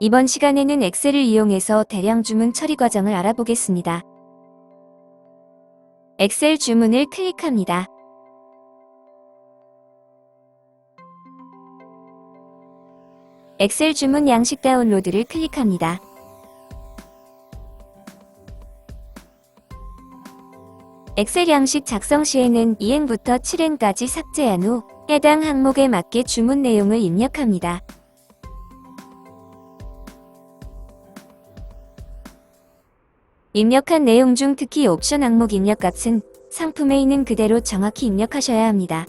이번 시간에는 엑셀을 이용해서 대량 주문 처리 과정을 알아보겠습니다. 엑셀 주문을 클릭합니다. 엑셀 주문 양식 다운로드를 클릭합니다. 엑셀 양식 작성 시에는 2행부터 7행까지 삭제한 후 해당 항목에 맞게 주문 내용을 입력합니다. 입력한 내용 중 특히 옵션 항목 입력 값은 상품에 있는 그대로 정확히 입력하셔야 합니다.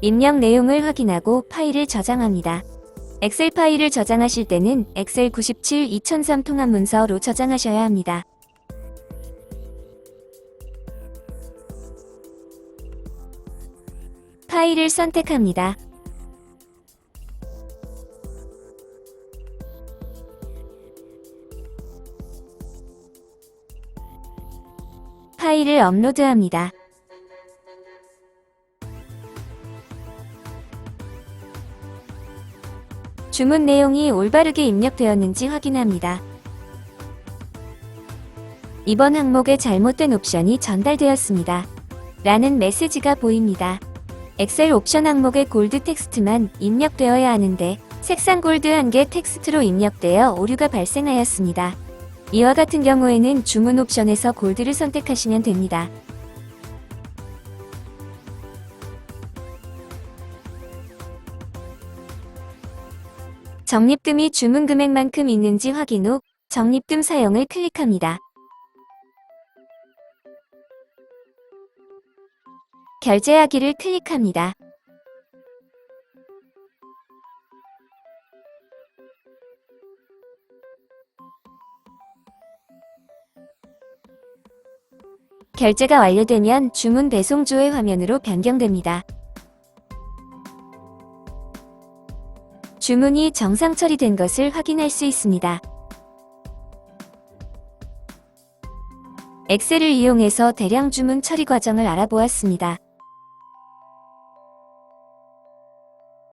입력 내용을 확인하고 파일을 저장합니다. 엑셀 파일을 저장하실 때는 엑셀 97 2003 통합 문서로 저장하셔야 합니다. 파일을 선택합니다. 파일을 업로드합니다. 주문 내용이 올바르게 입력되었는지 확인합니다. 이번 항목에 잘못된 옵션이 전달되었습니다. 라는 메시지가 보입니다. 엑셀 옵션 항목의 골드 텍스트만 입력되어야 하는데 색상 골드 한 개 텍스트로 입력되어 오류가 발생하였습니다. 이와 같은 경우에는 주문 옵션에서 골드를 선택하시면 됩니다. 적립금이 주문 금액만큼 있는지 확인 후 적립금 사용을 클릭합니다. 결제하기를 클릭합니다. 결제가 완료되면 주문 배송조회 화면으로 변경됩니다. 주문이 정상 처리된 것을 확인할 수 있습니다. 엑셀을 이용해서 대량 주문 처리 과정을 알아보았습니다.